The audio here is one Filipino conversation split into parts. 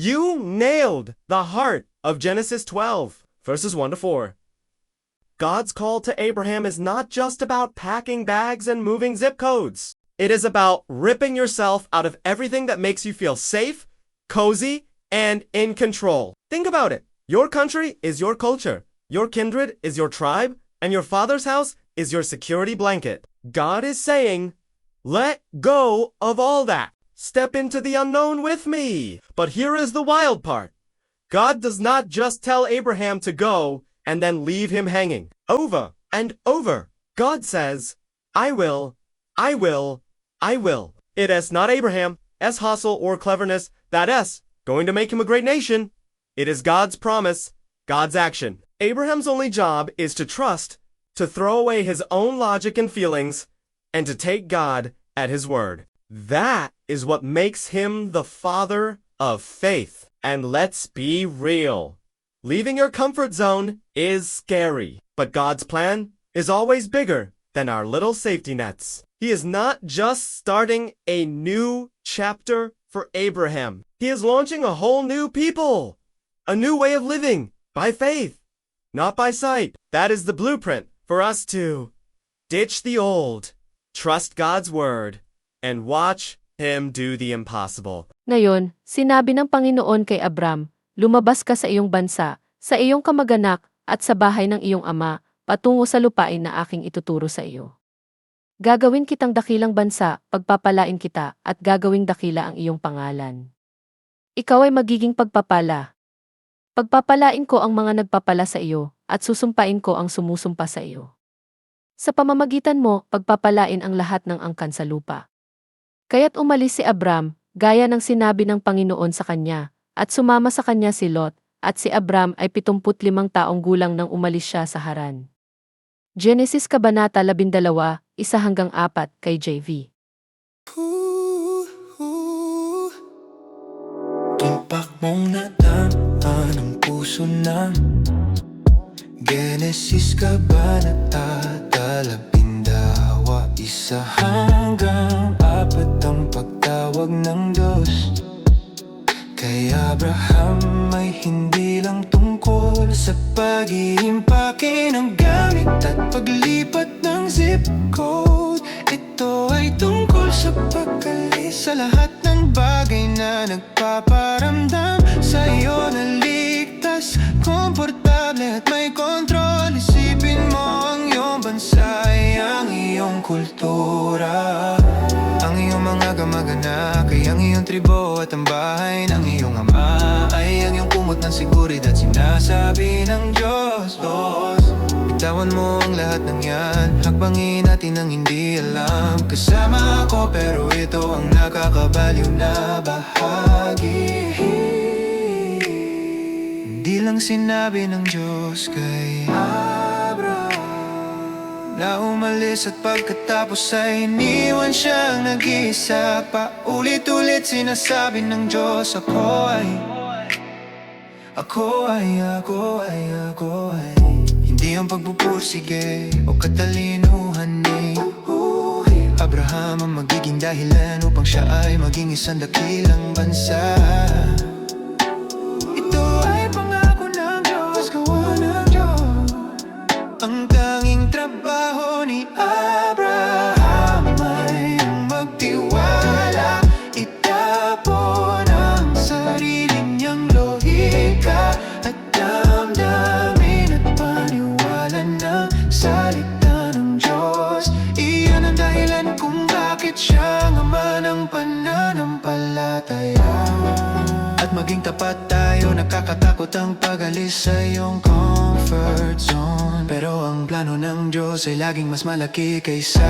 You nailed the heart of Genesis 12, verses 1 to 4. God's call to Abraham is not just about packing bags and moving zip codes. It is about ripping yourself out of everything that makes you feel safe, cozy, and in control. Think about it. Your country is your culture. Your kindred is your tribe, and your father's house is your security blanket. God is saying, let go of all that. Step into the unknown with me. But here is the wild part. God does not just tell Abraham to go and then leave him hanging. Over and over. God says, I will, I will, I will. It is not Abraham, S hustle or cleverness, that S, going to make him a great nation. It is God's promise, God's action. Abraham's only job is to trust, to throw away his own logic and feelings, and to take God at his word. That is what makes him the father of faith. And let's be real. Leaving your comfort zone is scary, but God's plan is always bigger than our little safety nets. He is not just starting a new chapter for Abraham. He is launching a whole new people, a new way of living by faith, not by sight. That is the blueprint for us to ditch the old, trust God's word, and watch Him do the impossible. Ngayon, sinabi ng Panginoon kay Abram, lumabas ka sa iyong bansa, sa iyong kamag-anak, at sa bahay ng iyong ama, patungo sa lupain na aking ituturo sa iyo. Gagawin kitang dakilang bansa, pagpapalain kita, at gagawing dakila ang iyong pangalan. Ikaw ay magiging pagpapala. Pagpapalain ko ang mga nagpapala sa iyo, at susumpain ko ang sumusumpa sa iyo. Sa pamamagitan mo, pagpapalain ang lahat ng angkan sa lupa. Kaya't umalis si Abram, gaya ng sinabi ng Panginoon sa kanya, at sumama sa kanya si Lot, at si Abram ay 75 taong gulang nang umalis siya sa Haran. Genesis Kabanata 12, isa hanggang 4 kay JV. Tumpak mong nataan ang puso ng Genesis Kabanata Labindawa Isa hanggang apat ang pagtawag ng Diyos. Kay Abraham ay hindi lang tungkol Sa pag-iimpake ng gamit At paglipat ng zip code. Ito ay tungkol sa pagkalis Sa lahat ng bagay na nagpaparamdam Sa'yo mga kamag-anak. Ay ang iyong tribo At ang bahay ng iyong ama. Ay ang iyong kumot ng seguridad Sinasabi ng Diyos, Diyos Bitawan mo ang lahat ng yan. Hakbangin natin ang hindi alam. Kasama ako pero ito ang nakakabaliw na bahagi. Hindi lang sinabi ng Diyos kay Abraham Na umalis at pagkatapos ay iniwan siyang nag-iisa Pa. Ulit-ulit sinasabi ng Diyos Ako ay Ako ay, ako ay, ako ay. Hindi ang pagpupursige o katalinuhan ni Abraham ang magiging dahilan upang siya ay maging isang dakilang bansa maging tapat tayo, nakakatakot ang pag-alis sa iyong comfort zone. Pero ang plano ng Diyos ay laging mas malaki kaysa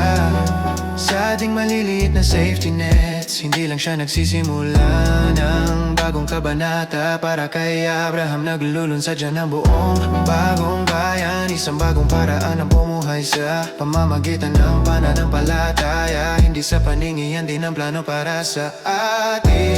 Sa ating maliliit na safety nets. Hindi lang siya nagsisimula ng bagong kabanata Para kay Abraham. Naglulunsad dyan ang buong bagong bayan. Isang bagong paraan ng bumuhay sa pamamagitan ng pananampalataya. Hindi sa paningihan din ang plano para sa atin